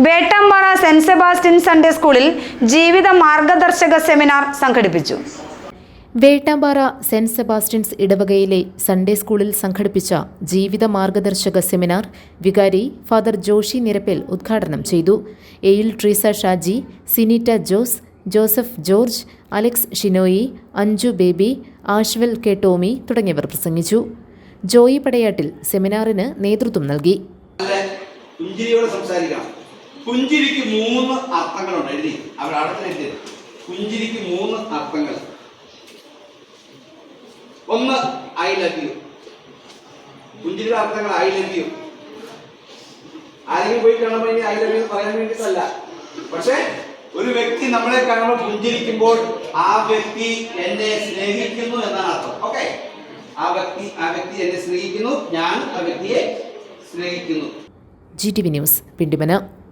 Vettampara saint Sebastian Sunday സ്കൂളിൽ ജീവിത മാർഗദർശക സെമിനാർ സംഘടിപ്പിച്ചു. വേട്ടാമ്പാറ സെന്റ് സെബാസ്റ്റ്യൻസ് ഇടവകയിലെ സൺഡേ സ്കൂളിൽ സംഘടിപ്പിച്ച ജീവിത മാർഗദർശക സെമിനാർ വികാരി ഫാദർ ജോഷി നിരപ്പേൽ ഉദ്ഘാടനം ചെയ്തു. എയിൽ Treesa Shaji സിനിറ്റ Jose Joseph George Alex Shinoy Anju baby Ashwal K Tomy തുടങ്ങിയവർ പ്രസംഗിച്ചു. ജോയി പടയാട്ടിൽ സെമിനാറിന് നേതൃത്വം നൽകി. പുഞ്ചിരിയോടെ സംസാരിക്കണം. പുഞ്ചിരിക്ക് മൂന്ന് അർത്ഥങ്ങളുണ്ട്. എഴുതി. അവർ അടുത്ത് എഴുതി പുഞ്ചിരിക്ക് മൂന്ന് അർത്ഥങ്ങൾ. ഒന്ന് ഐ ലവ് യു പുഞ്ചിരിയുടെ അർത്ഥങ്ങൾ ഐ ലവ് യു ആരെങ്കിലും പോയി കാണുമ്പോൾ ഐ ലവ് യു പറയാൻ വേണ്ടിയിട്ടല്ല. പക്ഷേ ഒരു വ്യക്തി നമ്മളെ കാണുമ്പോൾ പുഞ്ചിരിക്കുമ്പോൾ ആ വ്യക്തി എന്നെ സ്നേഹിക്കുന്നു എന്നാണ് അർത്ഥം. ഓക്കെ ആ വ്യക്തി ആ വ്യക്തി എന്നെ സ്നേഹിക്കുന്നു. ഞാൻ ആ വ്യക്തിയെ സ്നേഹിക്കുന്നു. G T V news Pindimana